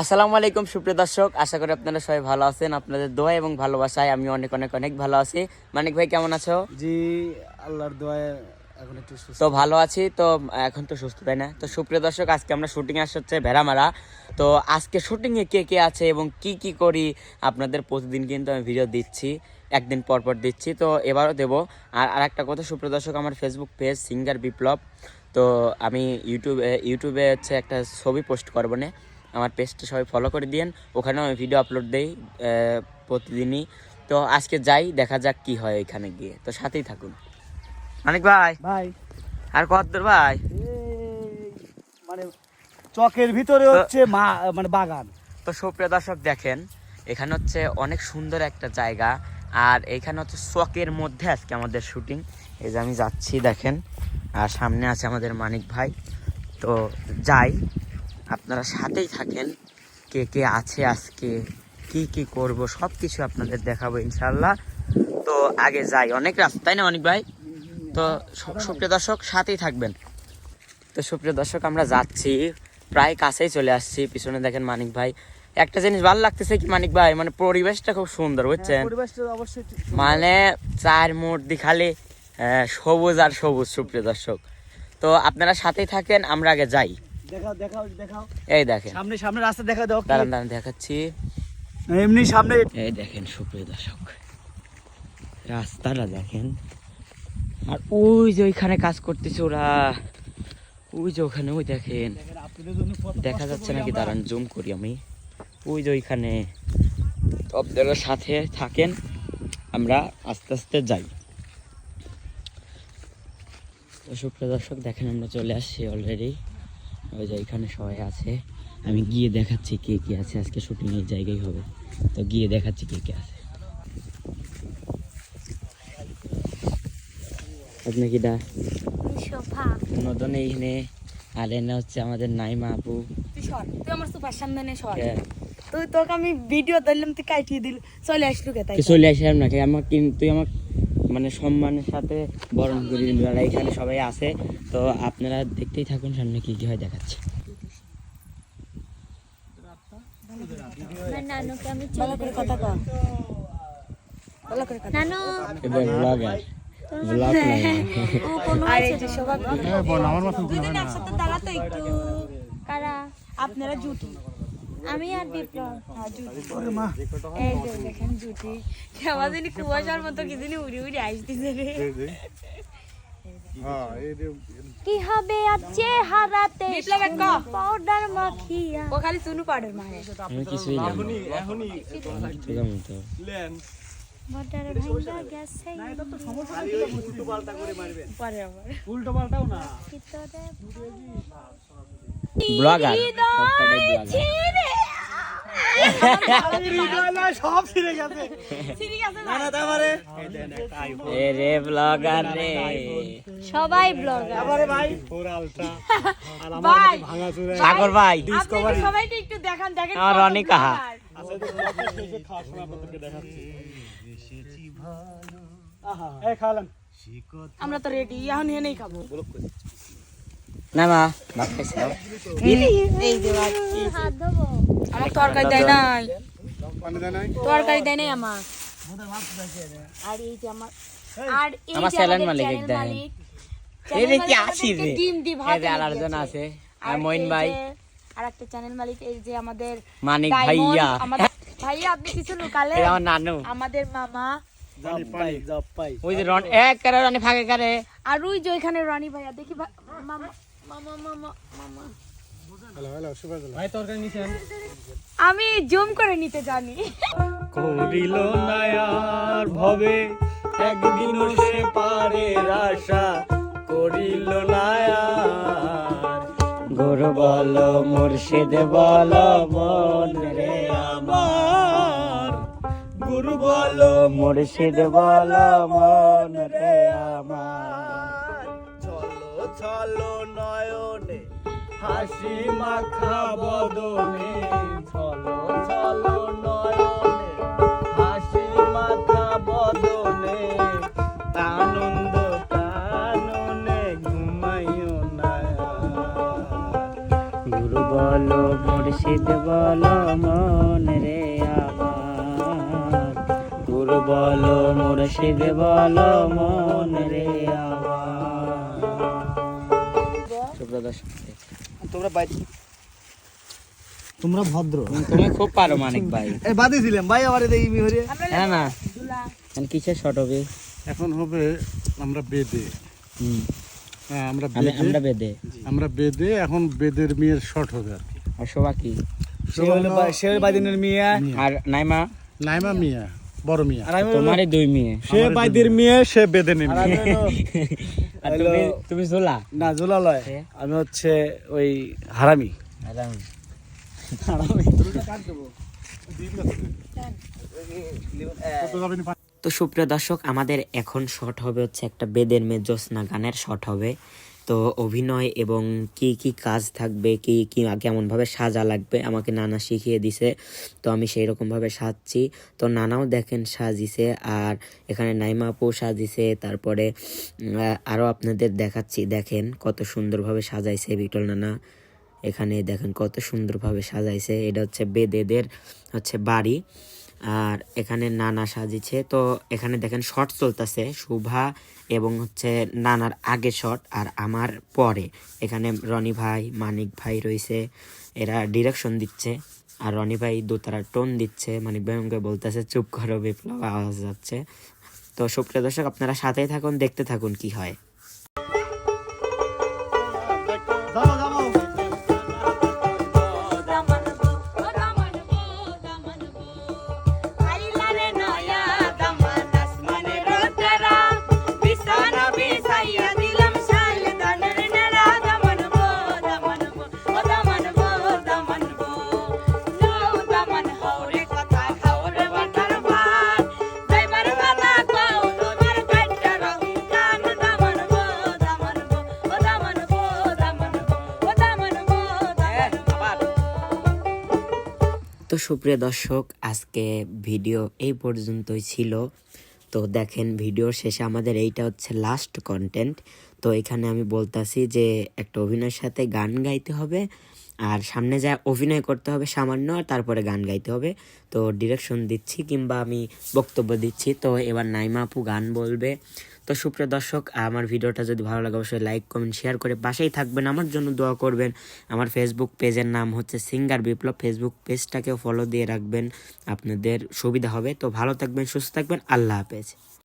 আসসালামু আলাইকুম সুপ্রিয় দর্শক। আশা করি আপনারা সবাই ভালো আছেন। আপনাদের দোয়া এবং ভালোবাসায় আমি অনেক অনেক অনেক ভালো আছি। মানিক ভাই কেমন আছো? জি আল্লাহর দোয়ায় এখন একটু সুস্থ। তো ভালো আছি। তো এখন তো সুস্থ তাই না? তো সুপ্রিয় দর্শক আজকে আমরা শুটিং আসছে হচ্ছে ভেড়ামারা। তো আজকে শুটিংয়ে কে কে আছে এবং কি কি করি আপনাদের প্রতিদিন কিন্তু আমি ভিডিও দিচ্ছি। একদিন পর পর দিচ্ছি। তো এবারও দেবো। আর আরেকটা কথা সুপ্রিয় দর্শক আমার ফেসবুক পেজ সিঙ্গার বিপ্লব তো আমি ইউটিউবে ইউটিউবে হচ্ছে একটা ছবি পোস্ট করব না। আমার পেজটা সবাই ফলো করে দিয়েন। ওখানেও আমি ভিডিও আপলোড দিই প্রতিদিনই। তো আজকে যাই দেখা যাক কি হয় এখানে গিয়ে। তো সাথেই থাকুন। মানিক ভাই। ভাই। আর কত দূর ভাই? মানে চকের ভিতরে হচ্ছে মা মানে বাগান। তো সুপ্রিয় দর্শক দেখেন এখানে হচ্ছে অনেক সুন্দর একটা জায়গা। আর এখানে হচ্ছে চকের মধ্যে আজকে আমাদের শুটিং এই যে আমি যাচ্ছি দেখেন। আর সামনে আছে আমাদের মানিক ভাই। তো যাই। আপনারা সাথেই থাকেন। কে কে আছে আজকে? কি কি করব? সব কিছু আপনাদের দেখাবো ইনশাল্লাহ তো আগে যাই। অনেক রাস্তায় না অনেক ভাই? তো সু- সুপ্রিয় দর্শক সাথেই থাকবেন। তো সুপ্রিয় দর্শক আমরা যাচ্ছি। প্রায় কাছেই চলে আসছি। পিছনে দেখেন মানিক ভাই। একটা জিনিস ভালো লাগতেছে কি মানিক ভাই? মানে পরিবেশটা খুব সুন্দর বুঝছেন? হ্যাঁ, ঠিক। মানে চার মূর্তি খালি সবুজ আর সবুজ সুপ্রিয় দর্শক। তো আপনারা সাথেই থাকেন আমরা আগে যাই। দেখাও দেখাও দেখাও। এই দেখেন। সামনে সামনে রাস্তা দেখা দাও দাঁড়ান দাঁড়ান দেখাচ্ছি। এমনি সামনে এই দেখেন সুপ্রিয় দর্শক। রাস্তাটা দেখেন। আর ওই যে ওইখানে কাজ করতেছে ওরা। ওই যে ওখানে ওই দেখেন। দেখা যাচ্ছে নাকি? দাঁড়ান জুম করি আমি। ওই যে ওইখানে আপনারা সাথে থাকেন। আমরা আস্তে আস্তে যাই। সুপ্রিয় দর্শক দেখেন আমরা চলে আসছি অলরেডি ওই যে এখানে সবাই আছে। আমি গিয়ে দেখাচ্ছি কে কে আছে আজকে শুটিং এর জায়গায় হবে। তো গিয়ে দেখাচ্ছি কে কে আছে। আপনি কি দা শোভা। নতুন এইখানে আর এনে হচ্ছে আমাদের নাইমা আপু। তুই আমার সুপার সামনে নে সর। কে? তুই তোকে আমি ভিডিও দিলাম তুই কাটিয়ে দিল। চলে আসলু কে তাই চলে আসলাম নাকি আমার কিন্তু তুই আমার মানে সম্মানের সাথে বরণ করে আর এখানে সবাই আছে। তো আপনারা দেখতেই থাকুন সামনে কি কি হয় দেখাচ্ছি। নানুকে আমি ভালো করে কথা কর ভালো করে কথা নানু! এবার ব্লগার ব্লগ ও কোন আর এই যে শোভা দুদিন একসাথে দাঁড়াতো একটু। কারা? আপনারা জুটি। আমি আর বিপ্লব হ্যাঁ এই যে দেখেন জুটি। কেমন জানি কুয়াশার মতো কি জানি উড়ি উড়ি আসতেছে রে। কি হবে আজকে হারাতে পাউডার মাখিয়া। ও খালি সুনু পাউডার মাখে। আমি কিছুই না। তোর মতো পাউডার ভাঙ্গা গেছে। পরে আবার উল্টো পাল্টাও না ভিতরে ব্লগার সব ছিঁড়ে গেছে না। না তারপরে এ রে ব্লগার। সবাই ব্লগার। তারপরে ভাই। ভাই। সাগর ভাই। আপনি সবাইকে একটু দেখান দেখেন আমার। আহা। তো রেডি এখন এনেই খাব। না মা ভাত খাইছে দাও। এই যে ভাই আমার তরকারি দেয় নাই। তরকারি দেয় নাই আমার। আর এই যে আমার আর এই আমার মালিক। মালিক। এই কি আসি রে? ডিম দি ভাত এই। আছে আর মইন ভাই। আর একটা চ্যানেল মালিক এই যে আমাদের মানিক ভাইয়া। ভাইয়া আপনি কিছু লুকালে আমার নানু। আমাদের মামা। ওই যে রন এক কারে রনি ফাঁকে কারে। আর ওই যে ওইখানে রনি ভাইয়া দেখি মামা মামা মামা মামা। ভাই তরকারি নিছেন আমি জুম করে নিতে জানি। করিল নায়ার ভবে একদিন সে পারে আশা। করিল নায়ার। গুরু বল মুর্শিদ বল মন রে আমার। গুরু বল মুর্শিদ বল মন চলো নয়নে, হাসি মাখা বদনে। চলো চলো নয়নে, হাসি মাখা বদনে। আনন্দ কাননে ঘুমাইও না। গুরু বল মুর্শিদ বলো মন রে বলো মুর্শিদ বলো মন তোমরা বাইরে তোমরা ভদ্র। তুমি খুব পারো মানিক ভাই বাদে দিলাম। ভাই হ্যাঁ না এখন কিসের শট হবে? এখন হবে আমরা বেদে। হুম, হ্যাঁ আমরা বেদে। আমরা বেদে। আমরা বেদে এখন বেদের মেয়ের শর্ট হবে আর কি। আর শোভা কি? সে হলো সে হলো বাইদিনের মিয়া। আর নাইমা? নাইমা মিয়া। বড় মিয়া। আর আমি তোমারই দুই মেয়ে। সে বাইদের মেয়ে। সে বেদেনের আর আর তুমি তুমি ঝোলা না জোলা লয়। আমি হচ্ছে ওই হারামি। তো সুপ্রিয় দর্শক আমাদের এখন শট হবে হচ্ছে একটা বেদের মেয়ে জ্যোৎস্না গানের শট হবে। তো অভিনয় এবং কি কি কাজ থাকবে কি কি কেমন ভাবে সাজা লাগবে আমাকে নানা শিখিয়ে দিছে। তো আমি সেই রকম ভাবে সাজছি। তো নানাও দেখেন সাজিছে আর এখানে নাইমা আপু সাজিছে। তারপরে উম, আহ, আরও আপনাদের দেখাচ্ছি। দেখেন কত সুন্দরভাবে সাজাইছে বিটল নানা। এখানে দেখেন কত সুন্দরভাবে সাজাইছে। এটা হচ্ছে বেদেদের হচ্ছে বাড়ি। আর এখানে নানা সাজিছে। তো এখানে দেখেন শর্ট চলতেছে। শুভা এবং হচ্ছে নানার আগে শট আর আমার পরে। এখানে রনি ভাই, মানিক ভাই রয়েছে, এরা ডিরেকশন দিচ্ছে আর রনি ভাই দোতারা টোন দিচ্ছে, মানিক ভাই আমাকে বলতেছে, চুপ করো, বিপ্লব, আওয়াজ যাচ্ছে। তো সুপ্রিয় দর্শক, আপনারা সাথেই থাকুন, দেখতে থাকুন কি হয়। তো সুপ্রিয় দর্শক, আজকে ভিডিও এই পর্যন্তই ছিল। তো দেখেন, ভিডিওর শেষে আমাদের এইটা হচ্ছে লাস্ট কন্টেন্ট তো এখানে আমি বলতাছি যে একটা অভিনয়ের সাথে গান গাইতে হবে। আর সামনে যা অভিনয় করতে হবে সামান্য, আর তারপরে গান গাইতে হবে। তো ডিরেকশন দিচ্ছি কিংবা আমি বক্তব্য দিচ্ছি। তো এবার নাইমা আপু গান বলবে। তো সুপ্রিয় দর্শক, আমার ভিডিওটা যদি ভালো লাগে অবশ্যই লাইক কমেন্ট শেয়ার করে পাশেই থাকবেন। আমার জন্য দোয়া করবেন। আমার ফেসবুক পেজের নাম হচ্ছে সিঙ্গার বিপ্লব ফেসবুক পেজটাকেও ফলো দিয়ে রাখবেন। আপনাদের সুবিধা হবে। তো ভালো থাকবেন, সুস্থ থাকবেন। আল্লাহ হাফেজ।